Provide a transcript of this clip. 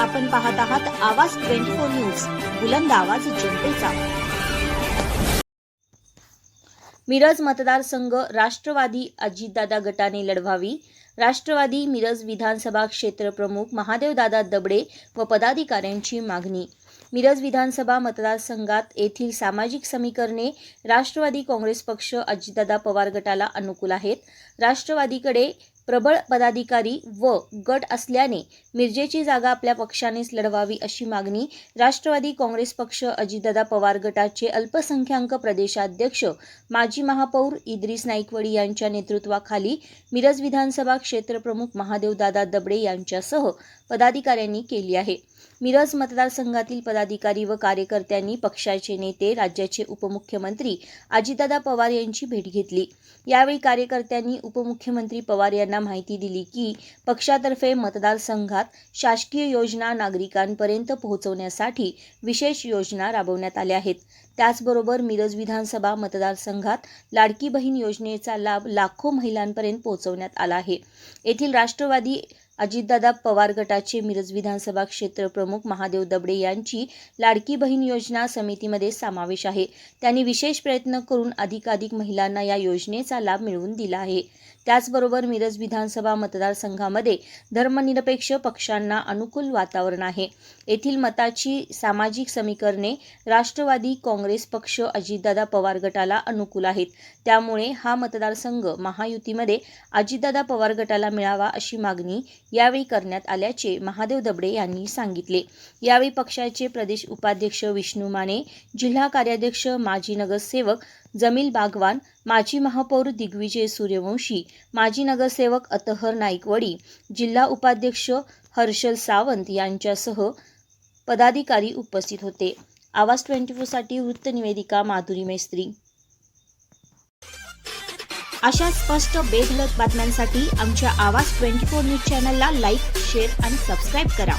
आपण पाहत आहात आवाज ट्वेंटी फोर न्यूज बुलंद आवाज जनतेचा. मिरज मतदारसंघ राष्ट्रवादी अजितदादा गटाने लढवावी. राष्ट्रवादी मिरज विधानसभा क्षेत्र प्रमुख महादेवदादा दबडे व पदाधिकाऱ्यांची मागणी. मिरज विधानसभा मतदारसंघात येथील सामाजिक समीकरणे राष्ट्रवादी काँग्रेस पक्ष अजितदादा पवार गटाला अनुकूल आहेत. राष्ट्रवादीकडे प्रबळ पदाधिकारी व गट असल्याने मिरजेची जागा आपल्या पक्षानेच लढवावी अशी मागणी राष्ट्रवादी काँग्रेस पक्ष अजितदादा पवार गटाचे अल्पसंख्याक प्रदेशाध्यक्ष माजी महापौर इद्रिस नाईकवडी यांच्या नेतृत्वाखाली मिरज विधानसभा क्षेत्रप्रमुख महादेवदादा दबडे यांच्यासह पदाधिकाऱ्यांनी केली आहे. मिरज मतदारसंघातील पदाधिकारी व कार्यकर्त्यांनी पक्षाचे नेते राज्याचे उपमुख्यमंत्री अजितदादा पवार यांची भेट घेतली. यावेळी कार्यकर्त्यांनी उपमुख्यमंत्री पवार यांना माहिती दिली की पक्षातर्फे मतदारसंघात शासकीय योजना नागरिकांपर्यंत पोहोचवण्यासाठी विशेष योजना राबवण्यात आल्या आहेत. त्याचबरोबर मिरज विधानसभा मतदारसंघात लाडकी बहीण योजनेचा लाभ लाखो महिलांपर्यंत पोहोचवण्यात आला आहे. येथील राष्ट्रवादी अजितदादा पवार गटाचे मिरज विधानसभा क्षेत्र प्रमुख महादेव दबडे यांची लाडकी बहीण योजना समितीमध्ये समावेश आहे. त्यांनी विशेष प्रयत्न करून अधिकाधिक महिलांना या योजनेचा लाभ मिळवून दिला आहे. त्याचबरोबर मिरज विधानसभा मतदारसंघामध्ये धर्मनिरपेक्ष पक्षांना अनुकूल वातावरण आहे. येथील मताची सामाजिक समीकरणे राष्ट्रवादी काँग्रेस पक्ष अजितदादा पवार गटाला अनुकूल आहेत. त्यामुळे हा मतदारसंघ महायुतीमध्ये अजितदादा पवार गटाला मिळावा अशी मागणी यावेळी करण्यात आल्याचे महादेव दबडे यांनी सांगितले. यावेळी पक्षाचे प्रदेश उपाध्यक्ष विष्णू माने जिल्हा कार्याध्यक्ष माजी नगरसेवक जमील बागवान माजी महापौर दिग्विजय सूर्यवंशी माजी नगरसेवक अतहर नाईकवडी जिल्हा उपाध्यक्ष हर्षल सावंत यांच्यासह पदाधिकारी उपस्थित होते. आवाज ट्वेंटी फोरसाठी वृत्तनिवेदिका माधुरी मेस्त्री. अशा स्पष्ट बेधडक बातम्यांसाठी आमच्या आवाज ट्वेंटी फोर न्यूज चॅनलला लाईक शेअर आणि सबस्क्राईब करा.